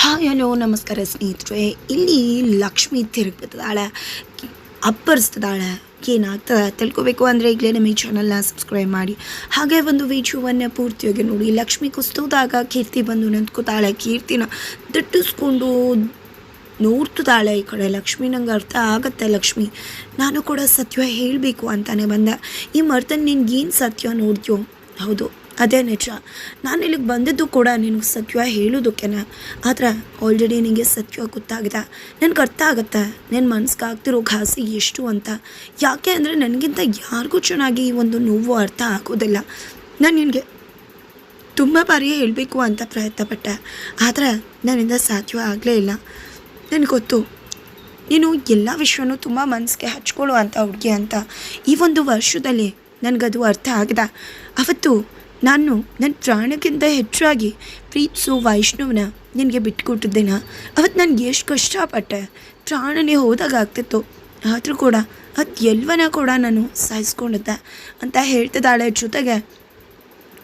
Hi, hello, ನಮಸ್ಕಾರ ಸ್ನೇಹಿತರೆ. ಇಲ್ಲಿ ಲಕ್ಷ್ಮಿ ತಿರುಗ್ಬಿಟ್ಟಿದ್ದಾಳೆ ಅಪ್ಪರಿಸ್ತಿದ್ದಾಳೆ ಏನಾಗ್ತದೆ ತಿಳ್ಕೊಬೇಕು ಅಂದರೆ ಈಗಲೇ ನಮ್ಮ ಈ ಚಾನಲ್ನ ಸಬ್ಸ್ಕ್ರೈಬ್ ಮಾಡಿ. ಹಾಗೆ ಒಂದು ವಿಡಿಯೋವನ್ನು ಪೂರ್ತಿಯಾಗಿ ನೋಡಿ. ಲಕ್ಷ್ಮಿ ಕುಸ್ತೋದಾಗ ಕೀರ್ತಿ ಬಂದು ನಿಂತ್ಕೋತಾಳೆ. ಕೀರ್ತಿನ ದಟ್ಟಿಸ್ಕೊಂಡು ನೋಡ್ತಿದ್ದಾಳೆ ಈ ಕಡೆ. ಲಕ್ಷ್ಮಿ, ನಂಗೆ ಅರ್ಥ ಆಗತ್ತೆ ಲಕ್ಷ್ಮಿ. ನಾನು ಕೂಡ ಸತ್ಯ ಹೇಳಬೇಕು ಅಂತಾನೆ ಬಂದೆ. ಈ ಮರ್ತನ ನಿನ್ಗೇನು ಸತ್ಯ ನೋಡ್ತೀಯೋ? ಹೌದು ಅದೇ ನಿಜ. ನಾನು ಇಲ್ಲಿಗೆ ಬಂದಿದ್ದು ಕೂಡ ನಿನಗೆ ಸತ್ಯ ಹೇಳೋದಕ್ಕೆನ. ಆದರೆ ಆಲ್ರೆಡಿ ನಿನಗೆ ಸತ್ಯ ಗೊತ್ತಾಗಿದೆ. ನನಗೆ ಅರ್ಥ ಆಗುತ್ತೆ. ನನ್ನ ಮನ್ಸಿಗೆ ಆಗ್ತಿರೋ ಘಾಸಿ ಎಷ್ಟು ಅಂತ. ಯಾಕೆ ಅಂದರೆ ನನಗಿಂತ ಯಾರಿಗೂ ಚೆನ್ನಾಗಿ ಈ ಒಂದು ನೋವು ಅರ್ಥ ಆಗೋದಿಲ್ಲ. ನಾನು ನಿನಗೆ ತುಂಬ ಬಾರಿ ಹೇಳಬೇಕು ಅಂತ ಪ್ರಯತ್ನ ಪಟ್ಟೆ ಆದರೆ ನನ್ನಿಂದ ಸಾಧ್ಯ ಆಗಲೇ ಇಲ್ಲ. ನನಗೆ ಗೊತ್ತು, ನೀನು ಎಲ್ಲ ವಿಷಯನೂ ತುಂಬ ಮನಸ್ಸಿಗೆ ಹಚ್ಕೊಳ್ಳೋ ಅಂತ ಹುಡುಗಿ ಅಂತ. ಈ ಒಂದು ವರ್ಷದಲ್ಲಿ ನನಗದು ಅರ್ಥ ಆಗಿದೆ. ಅವತ್ತು ನಾನು ನನ್ನ ಪ್ರಾಣಕ್ಕಿಂತ ಹೆಚ್ಚಾಗಿ ಪ್ರೀತಿಸೋ ವೈಷ್ಣವನ ನಿನಗೆ ಬಿಟ್ಕೊಟ್ಟಿದ್ದೇನ? ಅವತ್ತು ನನಗೆ ಎಷ್ಟು ಕಷ್ಟಪಟ್ಟೆ. ಪ್ರಾಣನೇ ಹೋದಾಗ ಆಗ್ತಿತ್ತು. ಆದರೂ ಕೂಡ ಅದು ಎಲ್ಲವನ್ನ ಕೂಡ ನಾನು ಸಾಯಿಸ್ಕೊಂಡಿದ್ದೆ ಅಂತ ಹೇಳ್ತಿದ್ದಾಳೆ ಜೊತೆಗೆ.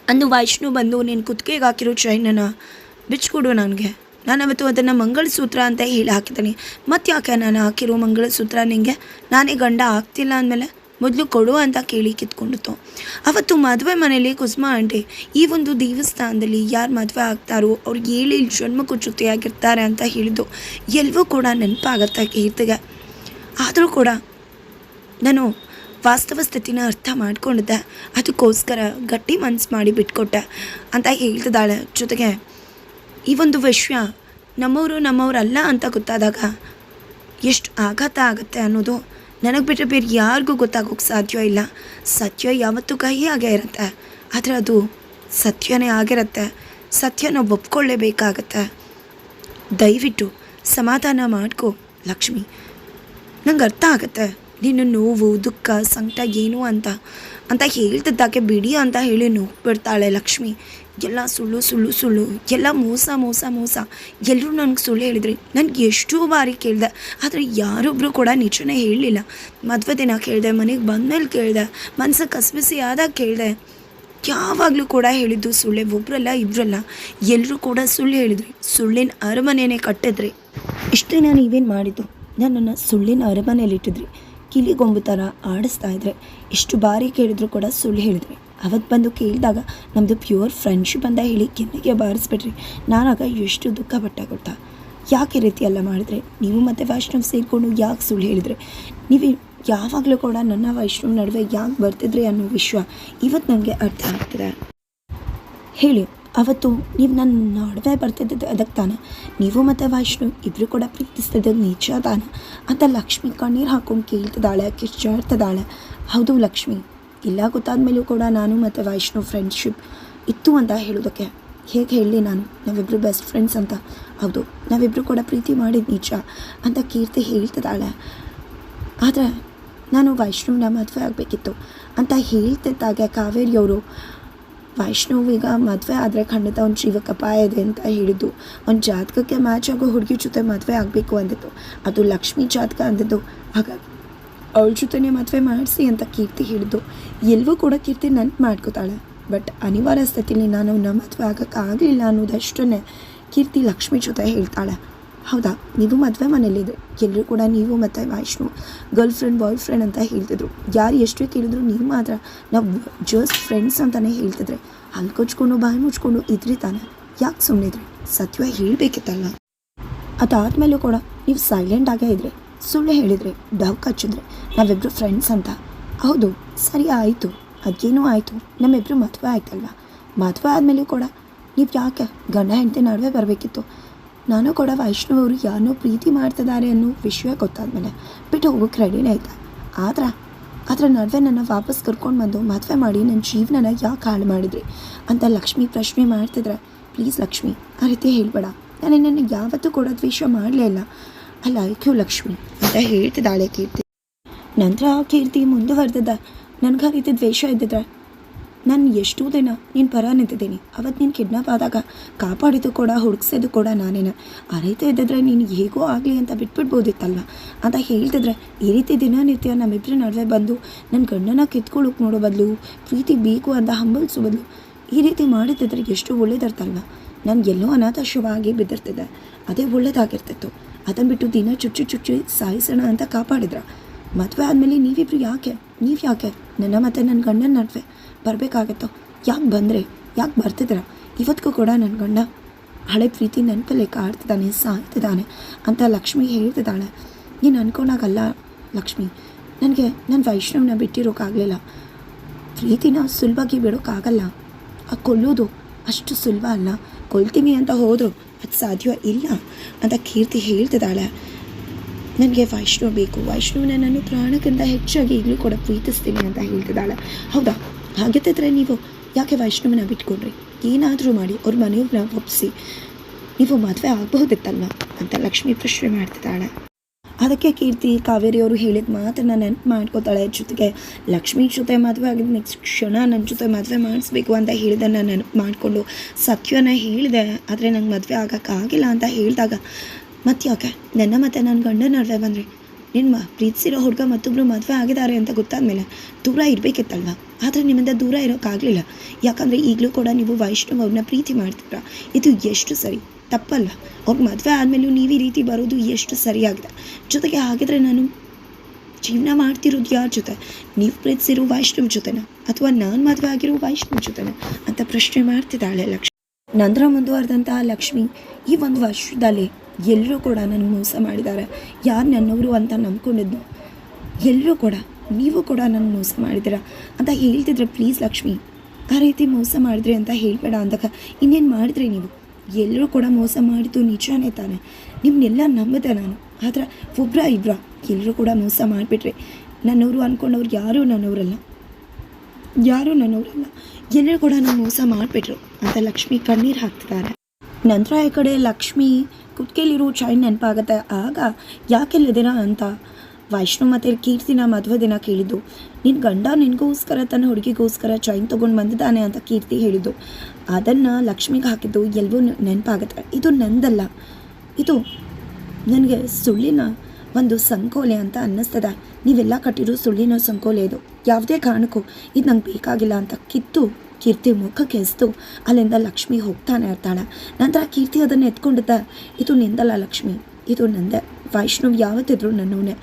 ಅಂದು ವೈಷ್ಣು ಬಂದು ನೀನು ಕುತ್ತಿಗೆಗೆ ಹಾಕಿರೋ ಚೈನನ್ನು ಬಿಚ್ಚಿಕೊಡು ನನಗೆ. ನಾನು ಅವತ್ತು ಅದನ್ನು ಮಂಗಳಸೂತ್ರ ಅಂತ ಹೇಳಿ ಹಾಕಿದ್ದೀನಿ. ಮತ್ತೆ ಯಾಕೆ ನಾನು ಹಾಕಿರೋ ಮಂಗಳಸೂತ್ರ ನಿನಗೆ ನಾನೇ ಗಂಡ ಆಗ್ತಿಲ್ಲ ಅಂದಮೇಲೆ ಮೊದಲು ಕೊಡು ಅಂತ ಕೇಳಿ ಕಿತ್ಕೊಂಡಿತ್ತು ಅವತ್ತು ಮದುವೆ ಮನೇಲಿ ಕುಸುಮ ಅಂಟೆ ಈ ಒಂದು ದೇವಸ್ಥಾನದಲ್ಲಿ ಯಾರು ಮದುವೆ ಆಗ್ತಾರೋ ಅವ್ರಿಗೆ ಹೇಳಿ ಜನ್ಮಕ್ಕೂ ಜೊತೆಯಾಗಿರ್ತಾರೆ ಅಂತ ಹೇಳಿದ್ದು ಎಲ್ಲವೂ ಕೂಡ ನೆನಪಾಗತ್ತೆ ಕೀರ್ತಿಗೆ. ಆದರೂ ಕೂಡ ನಾನು ವಾಸ್ತವ ಸ್ಥಿತಿನ ಅರ್ಥ ಮಾಡಿಕೊಂಡಿದ್ದೆ. ಅದಕ್ಕೋಸ್ಕರ ಗಟ್ಟಿ ಮನ್ಸು ಮಾಡಿ ಬಿಟ್ಕೊಟ್ಟೆ ಅಂತ ಹೇಳ್ತಿದ್ದಾಳೆ. ಜೊತೆಗೆ ಈ ಒಂದು ವಿಷಯ ನಮ್ಮವರು ನಮ್ಮವರಲ್ಲ ಅಂತ ಗೊತ್ತಾದಾಗ ಎಷ್ಟು ಆಘಾತ ಆಗುತ್ತೆ ಅನ್ನೋದು ನನಗೆ ಬಿಟ್ಟರೆ ಬೇರೆ ಯಾರಿಗೂ ಗೊತ್ತಾಗೋಕ್ಕೆ ಸಾಧ್ಯ ಇಲ್ಲ. ಸತ್ಯ ಯಾವತ್ತೂ ಕಹಿ ಆಗೇ ಇರುತ್ತೆ ಆದರೆ ಅದು ಸತ್ಯನೇ ಆಗಿರುತ್ತೆ. ಸತ್ಯನ ಒಪ್ಕೊಳ್ಳೇಬೇಕಾಗತ್ತೆ. ದಯವಿಟ್ಟು ಸಮಾಧಾನ ಮಾಡ್ಕೋ, ಲಕ್ಷ್ಮಿ. ನಂಗೆ ಅರ್ಥ ಆಗುತ್ತೆ. ನಿನ್ನ ನೋವು, ದುಃಖ, ಸಂಕಟ ಏನು ಅಂತ. ಅಂತ ಹೇಳ್ತಿದ್ದಾಕೆ ಬಿಡಿ ಅಂತ ಹೇಳಿ ಬಿಡ್ತಾಳೆ ಲಕ್ಷ್ಮಿ. ಎಲ್ಲ ಸುಳ್ಳು ಸುಳ್ಳು ಸುಳ್ಳು. ಎಲ್ಲ ಮೋಸ ಮೋಸ ಮೋಸ. ಎಲ್ಲರೂ ನನಗೆ ಸುಳ್ಳು ಹೇಳಿದ್ರಿ. ನನಗೆ ಎಷ್ಟೋ ಬಾರಿ ಕೇಳಿದೆ. ಆದರೆ ಯಾರೊಬ್ಬರು ಕೂಡ ನಿಜನೇ ಹೇಳಲಿಲ್ಲ. ಮದುವೆ ದಿನ ಕೇಳಿದೆ, ಮನೆಗೆ ಬಂದಮೇಲೆ ಕೇಳಿದೆ ಮನಸ್ಸು ಕಸಬಿಸಿ ಆದಾಗ ಕೇಳಿದೆ. ಯಾವಾಗಲೂ ಕೂಡ ಹೇಳಿದ್ದು ಸುಳ್ಳೆ. ಒಬ್ರಲ್ಲ ಇಬ್ಬರಲ್ಲ ಎಲ್ಲರೂ ಕೂಡ ಸುಳ್ಳು ಹೇಳಿದ್ರಿ. ಸುಳ್ಳಿನ ಅರಮನೆಯೇ ಕಟ್ಟಿದ್ರಿ. ಇಷ್ಟೇ ನಾನು ನೀವೇನು ಮಾಡಿದ್ದು? ನನ್ನನ್ನು ಸುಳ್ಳಿನ ಅರಮನೆಯಲ್ಲಿಟ್ಟಿದ್ರಿ. ಕಿಲಿಗೊಂಬು ಥರ ಆಡಿಸ್ತಾ ಇದ್ರೆ ಎಷ್ಟು ಬಾರಿ ಕೇಳಿದ್ರು ಕೂಡ ಸುಳ್ಳು ಹೇಳಿದ್ರಿ. ಅವತ್ತು ಬಂದು ಕೇಳಿದಾಗ ನಮ್ಮದು ಪ್ಯೂರ್ ಫ್ರೆಂಡ್ಶಿಪ್ ಅಂತ ಹೇಳಿ ಕೆಮ್ಮಿಗೆ ಬಾರಿಸ್ಬಿಟ್ರಿ. ನಾನಾಗ ಎಷ್ಟು ದುಃಖ ಪಟ್ಟ ಗೊತ್ತಾ ಯಾಕೆ ಈ ರೀತಿ ಎಲ್ಲ ಮಾಡಿದ್ರೆ? ನೀವು ಮತ್ತು ವೈಷ್ಣವ್ ಸೇರಿಕೊಂಡು ಯಾಕೆ ಸುಳ್ಳು ಹೇಳಿದ್ರೆ? ನೀವು ಯಾವಾಗಲೂ ಕೂಡ ನನ್ನ ವೈಷ್ಣವ್ ನಡುವೆ ಯಾಕೆ ಬರ್ತಿದ್ರಿ ಅನ್ನೋ ವಿಶ್ವ ಇವತ್ತು ನನಗೆ ಅರ್ಥ ಆಗ್ತಿದೆ. ಹೇಳಿ, ಅವತ್ತು ನೀವು ನನ್ನ ನಡುವೆ ಬರ್ತಿದ್ದದ್ದು ಅದಕ್ಕೆ ತಾನೆ? ನೀವು ಮತ್ತು ವೈಷ್ಣು ಇಬ್ಬರು ಕೂಡ ಪ್ರೀತಿಸ್ತಿದ್ದು ನಿಜ ತಾನೆ? ಅಂತ ಲಕ್ಷ್ಮಿ ಕಣ್ಣೀರು ಹಾಕೊಂಡು ಕೇಳ್ತಿದ್ದಾಳೆ ಕಿಚ್ಚಾಡ್ತಿದ್ದಾಳೆ ಹೌದು ಲಕ್ಷ್ಮಿ. ಇಲ್ಲ ಗೊತ್ತಾದಮೇಲೂ ಕೂಡ ನಾನು ಮತ್ತು ವೈಷ್ಣು ಫ್ರೆಂಡ್ಶಿಪ್ ಇತ್ತು ಅಂತ ಹೇಳೋದಕ್ಕೆ ಹೇಗೆ ಹೇಳಲಿ ನಾನು? ನಾವಿಬ್ಬರು ಬೆಸ್ಟ್ ಫ್ರೆಂಡ್ಸ್ ಅಂತ. ಹೌದು ನಾವಿಬ್ಬರು ಕೂಡ ಪ್ರೀತಿ ಮಾಡಿದ ನಿಜ ಅಂತ ಕೀರ್ತಿ ಹೇಳ್ತಿದ್ದಾಳೆ. ಆದರೆ ನಾನು ವೈಷ್ಣವನ ಮದುವೆ ಆಗಬೇಕಿತ್ತು ಅಂತ ಹೇಳ್ತಿದ್ದಾಗ ಕಾವೇರಿಯವರು. ವೈಷ್ಣುವಿಗ ಮದುವೆ ಆದರೆ ಖಂಡಿತ ಅವ್ನ ಜೀವಕ್ಕೆ ಅಪಾಯ ಇದೆ ಅಂತ ಹೇಳಿದ್ದು. ಅವ್ನ ಜಾತಕಕ್ಕೆ ಮ್ಯಾಚ್ ಆಗೋ ಹುಡುಗಿ ಜೊತೆ ಮದುವೆ ಆಗಬೇಕು ಅಂದಿದ್ದು. ಅದು ಲಕ್ಷ್ಮಿ ಜಾತಕ ಅಂದಿದ್ದು. ಹಾಗಾಗಿ ಅವಳ ಜೊತೆನೇ ಮದುವೆ ಮಾಡಿಸಿ ಅಂತ ಕೀರ್ತಿ ಹಿಡಿದು ಎಲ್ಲವೂ ಕೂಡ ಕೀರ್ತಿ ನೆನ್ಪು ಮಾಡ್ಕೋತಾಳೆ. ಬಟ್ ಅನಿವಾರ್ಯ ಸ್ಥಿತಿಲಿ ನಾನು ನಮ್ಮ ಮದುವೆ ಆಗೋಕ್ಕಾಗಲಿಲ್ಲ ಅನ್ನೋದಷ್ಟನ್ನೇ ಕೀರ್ತಿ ಲಕ್ಷ್ಮಿ ಜೊತೆ ಹೇಳ್ತಾಳೆ. ಹೌದಾ, ನೀವು ಮದುವೆ ಮನೇಲಿದೆ ಎಲ್ಲರೂ ಕೂಡ ನೀವು ಮತ್ತು Vaishnu girlfriend boyfriend ಅಂತ ಹೇಳ್ತಿದ್ರು. ಯಾರು ಎಷ್ಟೇ ಕೇಳಿದ್ರು ನೀವು ಮಾತ್ರ ನಾವು ಜಸ್ಟ್ ಫ್ರೆಂಡ್ಸ್ ಅಂತಲೇ ಹೇಳ್ತಿದ್ರೆ. ಅಲ್ಲಿ ಕೊಚ್ಕೊಂಡು, ಬಾಯಿ ಮುಚ್ಕೊಂಡು ಇದ್ರಿ ತಾನೆ. ಯಾಕೆ ಸುಮ್ಮನಿದ್ರಿ ಸತ್ಯ ಹೇಳಬೇಕಿತ್ತಲ್ಲ. ಅದಾದಮೇಲೂ ಕೂಡ ನೀವು ಸೈಲೆಂಟ್ ಆಗೇ ಇದ್ರಿ. ಸುಳ್ಳು ಹೇಳಿದರೆ ಡವ್ ಕಚ್ಚಿದ್ರೆ ನಾವಿಬ್ಬರು ಫ್ರೆಂಡ್ಸ್ ಅಂತ. ಹೌದು, ಸರಿ ಆಯಿತು. ಅದೇನೂ ಆಯಿತು. ನಮ್ಮಿಬ್ಬರು ಮದುವೆ ಆಯ್ತಲ್ವ? ಮದುವೆ ಆದಮೇಲೆ ಕೂಡ ನೀವು ಯಾಕೆ ಗಂಡ ಹೆಂಡತಿ ನಡುವೆ ಬರಬೇಕಿತ್ತು? ನಾನು ಕೂಡ ವೈಷ್ಣವ್ ಅವರು ಯಾರನ್ನೋ ಪ್ರೀತಿ ಮಾಡ್ತಿದ್ದಾರೆ ಅನ್ನೋ ವಿಷಯ ಗೊತ್ತಾದ್ಮೇಲೆ ಬಿಟ್ಟು ಹೋಗೋಕೆ ರೆಡಿನೇ ಆಯ್ತಾ ಆದ್ರೆ ಅದರ ನಡುವೆ ನನ್ನ ವಾಪಸ್ ಕರ್ಕೊಂಡು ಬಂದು ಮದುವೆ ಮಾಡಿ ನನ್ನ ಜೀವನನ ಯಾಕೆ ಹಾಳು ಮಾಡಿದ್ರಿ? ಅಂತ ಲಕ್ಷ್ಮಿ ಪ್ರಶ್ನೆ ಮಾಡ್ತಿದ್ರೆ, ಪ್ಲೀಸ್ ಲಕ್ಷ್ಮಿ, ಆ ರೀತಿ ಹೇಳಬೇಡ. ನಾನು ನನ್ನ ಯಾವತ್ತೂ ಕೂಡ ದ್ವೇಷ ಮಾಡಲೇ ಇಲ್ಲ. I Q Lakshmi? ಅಂತ ಹೇಳ್ತಿದ್ದಾಳೆ ಕೀರ್ತಿ. ನಂತರ ಕೀರ್ತಿ ಮುಂದುವರೆದಿದ್ದ ನನಗೆ ಆ ರೀತಿ ದ್ವೇಷ ಇದ್ದಿದ್ರೆ. ನಾನು ಎಷ್ಟೋ ದಿನ ನೀನು ಪರ ನಿಂತಿದ್ದೀನಿ. ಅವತ್ತು ನೀನು ಕಿಡ್ನಾಪ್ ಆದಾಗ ಕಾಪಾಡಿದ್ದು ಕೂಡ, ಹುಡುಕ್ಸಿದ್ದು ಕೂಡ ನಾನೇನ. ಆ ರೀತಿ ಇದ್ದಿದ್ರೆ ನೀನು ಹೇಗೋ ಆಗಲಿ ಅಂತ ಬಿಟ್ಬಿಡ್ಬೋದಿತ್ತಲ್ವ? ಅಂತ ಹೇಳ್ತಿದ್ರೆ, ಈ ರೀತಿ ದಿನನಿತ್ಯ ನಮ್ಮಿಬ್ಬರ ನಡುವೆ ಬಂದು ನನ್ನ ಗಂಡನ ಕಿತ್ಕೊಳ್ಳೋಕೆ ನೋಡೋ ಬದಲು, ಪ್ರೀತಿ ಬೇಕು ಅಂತ ಹಂಬಲಿಸೋ ಬದಲು, ಈ ರೀತಿ ಮಾಡಿದ್ದಿದ್ರೆ ಎಷ್ಟು ಒಳ್ಳೇದಿರ್ತಲ್ವ? ನಾನು ಎಲ್ಲೋ ಅನಾಥಾಶ್ರವಾಗಿ ಬಿದ್ದಿರ್ತಿದ್ದೆ. ಅದೇ ಒಳ್ಳೇದಾಗಿರ್ತಿತ್ತು. ಅದನ್ನು ಬಿಟ್ಟು ದಿನ ಚುಚ್ಚು ಚುಚ್ಚು ಸಾಯಿಸೋಣ ಅಂತ ಕಾಪಾಡಿದ್ರ. ಮದುವೆ ಆದಮೇಲೆ ನೀವಿಬ್ರು ಯಾಕೆ? ನೀವು ಯಾಕೆ? ನನ್ನ ಮತ್ತು ನನ್ನ ಗಂಡನ ನಡುವೆ. ಬರಬೇಕಾಗತ್ತೋ? ಯಾಕೆ ಬಂದರೆ? ಯಾಕೆ ಬರ್ತಿದ್ರ ಇವತ್ತಿಗೂ ಕೂಡ ನನ್ನ ಗಂಡ ಹಳೆ ಪ್ರೀತಿ ನೆನಪಲ್ಲೇ ಕಾಡ್ತಿದ್ದಾನೆ, ಸಾಯ್ತಿದ್ದಾನೆ ಅಂತ ಲಕ್ಷ್ಮಿ ಹೇಳ್ತಿದ್ದಾಳೆ. ನೀನು ಅನ್ಕೊಂಡಾಗಲ್ಲ ಲಕ್ಷ್ಮಿ? ನನಗೆ ನನ್ನ ವೈಷ್ಣವನ ಬಿಟ್ಟಿರೋಕ್ಕಾಗಲಿಲ್ಲ ಪ್ರೀತಿನ ಸುಲಭವಾಗಿ ಬಿಡೋಕ್ಕಾಗಲ್ಲ ಆ ಕೊಲ್ಲೋದು ಅಷ್ಟು ಸುಲಭ ಅಲ್ಲ. ಕೊಲ್ತೀನಿ ಅಂತ ಹೋದರು. ಅದು ಸಾಧ್ಯ ಇಲ್ಲ ಅಂತ ಕೀರ್ತಿ ಹೇಳ್ತಿದ್ದಾಳೆ. ನನಗೆ ವೈಷ್ಣವ್ ಬೇಕು. ವೈಷ್ಣವನ ನಾನು ಪ್ರಾಣಕ್ಕಿಂತ ಹೆಚ್ಚಾಗಿ ಈಗಲೂ ಕೂಡ ಪ್ರೀತಿಸ್ತೀನಿ ಅಂತ ಹೇಳ್ತಿದ್ದಾಳೆ. ಹೌದಾ? ಹಾಗಿದ್ದರೆ ನೀವು ಯಾಕೆ ವೈಷ್ಣವನ ಬಿಟ್ಕೊಂಡ್ರಿ? ಏನಾದರೂ ಮಾಡಿ ಅವ್ರ ಮನೆಯವ್ರನ್ನ ಒಪ್ಪಿಸಿ ನೀವು ಮದುವೆ ಆಗಬಹುದಿತ್ತಲ್ವ? ಅಂತ ಲಕ್ಷ್ಮಿ ಪ್ರಶ್ನೆ ಮಾಡ್ತಿದ್ದಾಳೆ. ಅದಕ್ಕೆ ಕೀರ್ತಿ ಕಾವೇರಿ ಅವರು ಹೇಳಿದ ಮಾತನ್ನು ನೆನಪು ಮಾಡ್ಕೋತಾಳೆ ಜೊತೆಗೆ, ಲಕ್ಷ್ಮಿ ಜೊತೆ ಮದುವೆ ಆಗಿದ್ದು ನೆಕ್ಸ್ಟ್ ಕ್ಷಣ ನನ್ನ ಜೊತೆ ಮದುವೆ ಮಾಡಿಸ್ಬೇಕು ಅಂತ ಹೇಳಿದ್ದನ್ನು ನೆನಪು ಮಾಡಿಕೊಂಡು ಸತ್ಯನ ಹೇಳಿದೆ, ಆದರೆ ನಂಗೆ ಮದುವೆ ಆಗೋಕ್ಕಾಗಿಲ್ಲ ಅಂತ ಹೇಳಿದಾಗ, ಮತ್ತೆ ಯಾಕೆ? ನನ್ನ ಮತ್ತೆ ನನ್ನ ಗಂಡನ ನಡುವೆ ಬಂದರೆ ನಿಮ್ಮ ಪ್ರೀತಿಸಿರೋ ಹುಡುಗ ಮತ್ತೊಬ್ಬರು ಮದುವೆ ಆಗಿದ್ದಾರೆ ಅಂತ ಗೊತ್ತಾದ್ಮೇಲೆ ದೂರ ಇರಬೇಕಿತ್ತಲ್ವ? ಆದರೆ ನಿಮ್ಮಿಂದ ದೂರ ಇರೋಕ್ಕಾಗಲಿಲ್ಲ ಯಾಕಂದರೆ ಈಗಲೂ ಕೂಡ ನೀವು ವೈಷ್ಣವ್ ಅವ್ರನ್ನ ಪ್ರೀತಿ ಮಾಡ್ತೀರಾ. ಇದು ಎಷ್ಟು ಸರಿ? ತಪ್ಪಲ್ಲ ಅವ್ರ ಮದುವೆ ಆದಮೇಲೂ ನೀವು ಈ ರೀತಿ ಬರೋದು ಎಷ್ಟು ಸರಿಯಾಗಿದೆ? ಜೊತೆಗೆ ಹಾಗಿದ್ರೆ ನಾನು ಜೀವನ ಮಾಡ್ತಿರೋದು ಯಾರ ಜೊತೆ? ನೀವು ಪ್ರೀತಿಸಿರೋ ವೈಷ್ಣವ್ ಜೊತೆನ? ಅಥವಾ ನಾನು ಮದುವೆ ಆಗಿರೋ ವೈಷ್ಣವ್ ಜೊತೆನ? ಅಂತ ಪ್ರಶ್ನೆ ಮಾಡ್ತಿದ್ದಾಳೆ ಲಕ್ಷ್ಮಿ. ನಂತರ ಮುಂದುವರೆದಂತಹ ಲಕ್ಷ್ಮಿ ಈ ಒಂದು ವರ್ಷದಲ್ಲಿ ಎಲ್ಲರೂ ಕೂಡ ನನ್ನ ಮೋಸ ಮಾಡಿದ್ದಾರೆ. ಯಾರು ನನ್ನವರು ಅಂತ ನಂಬ್ಕೊಂಡಿದ್ದು ಎಲ್ಲರೂ ಕೂಡ, ನೀವು ಕೂಡ ನನ್ನ ಮೋಸ ಮಾಡಿದ್ದೀರಾ? ಅಂತ ಹೇಳ್ತಿದ್ರೆ ಪ್ಲೀಸ್ ಲಕ್ಷ್ಮಿ, ಆ ರೀತಿ ಮೋಸ ಮಾಡಿದ್ರಿ ಅಂತ ಹೇಳಬೇಡ ಅಂದಾಗ ಇನ್ನೇನು ಮಾಡಿದ್ರಿ ನೀವು? ಎಲ್ಲರೂ ಕೂಡ ಮೋಸ ಮಾಡಿದ್ದು ನಿಜಾನೇ ತಾನೆ. ನಿಮ್ಮನ್ನೆಲ್ಲ ನಂಬಿದೆ ನಾನು. ಆದರೆ ಒಬ್ಬರ ಇಬ್ಬರ ಎಲ್ಲರೂ ಕೂಡ ಮೋಸ ಮಾಡಿಬಿಟ್ರೆ ನನ್ನವರು ಅಂದ್ಕೊಂಡವ್ರು ಯಾರೂ ನನ್ನವರಲ್ಲ. ಯಾರೂ ನನ್ನವರಲ್ಲ. ಎಲ್ಲರೂ ಕೂಡ ನಾನು ಮೋಸ ಮಾಡಿಬಿಟ್ರು ಅಂತ ಲಕ್ಷ್ಮಿ ಕಣ್ಣೀರು ಹಾಕ್ತಿದ್ದಾರೆ ನಂತರ ಈ ಕಡೆ ಲಕ್ಷ್ಮಿ ಕುತ್ಕೆಲಿರೋ ಚೈನ್ ನೆನಪಾಗತ್ತೆ. ಆಗ ಯಾಕೆಲ್ಲಿದ್ದೀರಾ ಅಂತ ವೈಷ್ಣವ್ ಮತ್ತು ಕೀರ್ತಿನ ಮದುವೆ ದಿನ ಕೇಳಿದ್ದು. ನಿನ್ನ ಗಂಡ ನಿನಗೋಸ್ಕರ ತನ್ನ ಹುಡುಗಿಗೋಸ್ಕರ ಚೈನ್ ತೊಗೊಂಡು ಬಂದಿದ್ದಾನೆ ಅಂತ ಕೀರ್ತಿ ಹೇಳಿದ್ದು. ಅದನ್ನು ಲಕ್ಷ್ಮಿಗೆ ಹಾಕಿದ್ದು ಎಲ್ಲವೂ ನೆನಪಾಗುತ್ತೆ. ಇದು ನಂದಲ್ಲ. ಇದು ನನಗೆ ಸುಳ್ಳಿನ ಒಂದು ಸಂಕೋಲೆ ಅಂತ ಅನ್ನಿಸ್ತದೆ. ನೀವೆಲ್ಲ ಕಟ್ಟಿರೋ ಸುಳ್ಳಿನ ಸಂಕೋಲೆ ಇದು. ಯಾವುದೇ ಕಾರಣಕ್ಕೂ ಇದು ನಂಗೆ ಬೇಕಾಗಿಲ್ಲ ಅಂತ ಕಿತ್ತು ಕೀರ್ತಿ ಮುಖಕ್ಕೆ ಎಸ್ದು ಅಲ್ಲಿಂದ ಲಕ್ಷ್ಮಿ ಹೋಗ್ತಾನೆ ಇರ್ತಾಳೆ. ನಂತರ ಕೀರ್ತಿ ಅದನ್ನು ಎತ್ಕೊಂಡಿದ್ದ. ಇದು ನಿಂದಲ್ಲ ಲಕ್ಷ್ಮಿ. ಇದು ನಂದೆ. ವೈಷ್ಣವ್ ಯಾವತ್ತಿದ್ರು ನನ್ನವನೇ.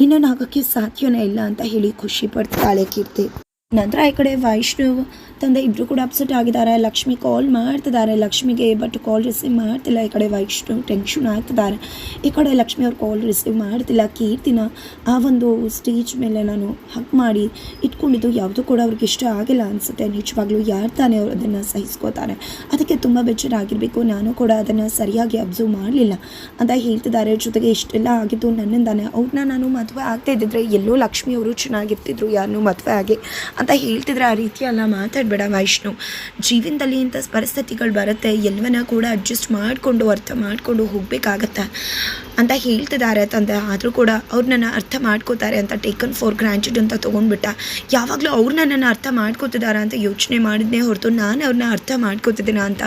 ಇನ್ನೊಂದು ಆಗೋಕ್ಕೆ ಸಾಧ್ಯವೇ ಇಲ್ಲ ಅಂತ ಹೇಳಿ ಖುಷಿ ಪಡ್ತಾಳೆ ಕೀರ್ತಿ. ನಂತರ ಈ ಕಡೆ ವೈಷ್ಣವ್ ತಂದೆ ಇಬ್ರು ಕೂಡ ಅಪ್ಸೆಟ್ ಆಗಿದ್ದಾರೆ. ಲಕ್ಷ್ಮಿ ಕಾಲ್ ಮಾಡ್ತಿದ್ದಾರೆ. ಲಕ್ಷ್ಮಿಗೆ ಬಟ್ ಕಾಲ್ ರಿಸೀವ್ ಮಾಡ್ತಿಲ್ಲ. ಈ ಕಡೆ ವೈಷ್ಣವ್ ಟೆನ್ಷನ್ ಆಗ್ತಿದ್ದಾರೆ. ಈ ಕಡೆ ಲಕ್ಷ್ಮಿ ಅವ್ರು ಕಾಲ್ ರಿಸೀವ್ ಮಾಡ್ತಿಲ್ಲ. ಕೀರ್ತಿನ ಆ ಒಂದು ಸ್ಟೇಜ್ ಮೇಲೆ ನಾನು ಹಕ್ ಮಾಡಿ ಇಟ್ಕೊಂಡಿದ್ದು ಯಾವುದೂ ಕೂಡ ಅವ್ರಿಗೆ ಇಷ್ಟ ಆಗಿಲ್ಲ ಅನಿಸುತ್ತೆ. ನಿಜವಾಗ್ಲೂ ಯಾರು ತಾನೇ ಅವರು ಅದನ್ನು ಸಹಿಸ್ಕೋತಾರೆ. ಅದಕ್ಕೆ ತುಂಬ ಬೇಜಾರಾಗಿರಬೇಕು ನಾನು ಕೂಡ ಅದನ್ನು ಸರಿಯಾಗಿ ಅಬ್ಸರ್ವ್ ಮಾಡಲಿಲ್ಲ ಅಂತ ಹೇಳ್ತಿದ್ದಾರೆ. ಜೊತೆಗೆ ಇಷ್ಟೆಲ್ಲ ಆಗಿದ್ದು ನನ್ನಿಂದಾನೆ. ಅವ್ರನ್ನ ನಾನು ಮದುವೆ ಆಗ್ತಾ ಇದ್ದಿದ್ರೆ ಎಲ್ಲೋ ಲಕ್ಷ್ಮಿಯವರು ಚೆನ್ನಾಗಿರ್ತಿದ್ರು. ಯಾರನ್ನೂ ಮದುವೆ ಆಗಿ ಅಂತ ಹೇಳ್ತಿದ್ರೆ ಆ ರೀತಿ ಎಲ್ಲ ಮಾತಾಡಬೇಡ ವೈಷ್ಣು. ಜೀವನದಲ್ಲಿ ಇಂಥ ಪರಿಸ್ಥಿತಿಗಳು ಬರುತ್ತೆ, ಎಲ್ಲವನ್ನ ಕೂಡ ಅಡ್ಜಸ್ಟ್ ಮಾಡಿಕೊಂಡು, ಅರ್ಥ ಮಾಡಿಕೊಂಡು ಹೋಗಬೇಕಾಗತ್ತೆ ಅಂತ ಹೇಳ್ತಿದ್ದಾರೆ ತಂದೆ. ಆದರೂ ಕೂಡ ಅವ್ರು ನನ್ನ ಅರ್ಥ ಮಾಡ್ಕೋತಾರೆ ಅಂತ ಟೇಕನ್ ಫಾರ್ ಗ್ರ್ಯಾಂಟೆಡ್ ಅಂತ ತೊಗೊಂಡ್ಬಿಟ್ಟ. ಯಾವಾಗಲೂ ಅವ್ರು ನನ್ನನ್ನು ಅರ್ಥ ಮಾಡ್ಕೋತಿದ್ದಾರೆ ಅಂತ ಯೋಚನೆ ಮಾಡಿದ್ನೇ ಹೊರತು ನಾನು ಅವ್ರನ್ನ ಅರ್ಥ ಮಾಡ್ಕೋತಿದ್ದೀನ ಅಂತ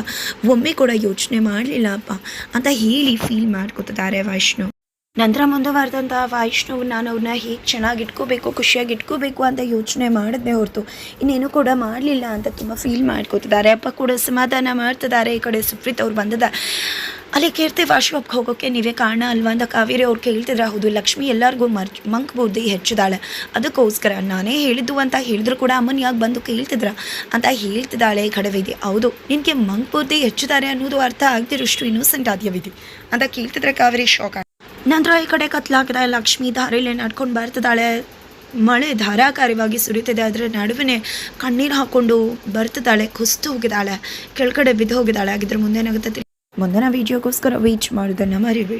ಒಮ್ಮೆ ಕೂಡ ಯೋಚನೆ ಮಾಡಲಿಲ್ಲ ಅಪ್ಪ ಅಂತ ಹೇಳಿ ಫೀಲ್ ಮಾಡ್ಕೋತಿದ್ದಾರೆ ವೈಷ್ಣು. ನಂತರ ಮುಂದುವರೆದಂಥ ವೈಷ್ಣವ್ ನಾನು ಅವ್ರನ್ನ ಹೇಗೆ ಚೆನ್ನಾಗಿ ಇಟ್ಕೋಬೇಕು, ಖುಷಿಯಾಗಿ ಇಟ್ಕೋಬೇಕು ಅಂತ ಯೋಚನೆ ಮಾಡಿದ್ನೇ ಹೊರತು ಇನ್ನೇನು ಕೂಡ ಮಾಡಲಿಲ್ಲ ಅಂತ ತುಂಬ ಫೀಲ್ ಮಾಡ್ಕೋತಿದ್ದಾರೆ. ಅಪ್ಪ ಕೂಡ ಸಮಾಧಾನ ಮಾಡ್ತಿದ್ದಾರೆ. ಈ ಕಡೆ ಸುಪ್ರೀತ್ ಅವ್ರು ಬಂದಿದ್ದ ಅಲ್ಲಿ ಕೀರ್ತಿ ವಾಶ್ರೂಮ್ಗೆ ಹೋಗೋಕ್ಕೆ ನೀವೇ ಕಾರಣ ಅಲ್ವಾ ಅಂತ ಕಾವೇರಿ ಅವ್ರು ಕೇಳ್ತಿದ್ರೆ. ಹೌದು, ಲಕ್ಷ್ಮಿ ಎಲ್ಲರಿಗೂ ಮರ್ ಮಂಕ್ ಬುದ್ಧಿ ಹೆಚ್ಚಿದಾಳೆ. ಅದಕ್ಕೋಸ್ಕರ ನಾನೇ ಹೇಳಿದ್ದು ಅಂತ ಹೇಳಿದ್ರು ಕೂಡ ಅಮ್ಮನ ಯಾಕೆ ಬಂದು ಕೇಳ್ತಿದ್ರ ಅಂತ ಹೇಳ್ತಿದ್ದಾಳೆ ಈ ಕಡೆ ವಿಧಿ. ಹೌದು, ನಿನಗೆ ಮಂಕ್ ಬುದ್ಧಿ ಹೆಚ್ಚಿದ್ದಾರೆ ಅನ್ನೋದು ಅರ್ಥ ಆಗ್ತಿರೋಷ್ಟು ಇನ್ನೋಸೆಂಟ್ ಆದ್ಯ ವಿಧಿ? ಅಂತ ಕೇಳ್ತಿದ್ರೆ ಕಾವೇರಿ ಶಾಕ್ ನಂತರ ಈ ಕಡೆ ಕತ್ಲಾಗಿದೆ ಲಕ್ಷ್ಮಿ ಧಾರೆಯಲ್ಲಿ ನಡ್ಕೊಂಡು ಬರ್ತಿದ್ದಾಳೆ. ಮಳೆ ಧಾರಾಕಾರವಾಗಿ ಸುರಿತಿದೆ ಅದರ ನಡುವೆ ಕಣ್ಣೀರು ಹಾಕೊಂಡು ಬರ್ತಿದ್ದಾಳೆ, ಕುಸ್ತು ಹೋಗಿದ್ದಾಳೆ, ಕೆಳಗಡೆ ಬಿದ್ದು ಹೋಗಿದ್ದಾಳೆ. ಆಗಿದ್ರೆ ಮುಂದೇನಾಗುತ್ತೆ ಮುಂದಿನ ವಿಡಿಯೋಗೋಸ್ಕರ ವೀಚ್ ಮಾಡೋದನ್ನು ಮರಿಬೇಡಿ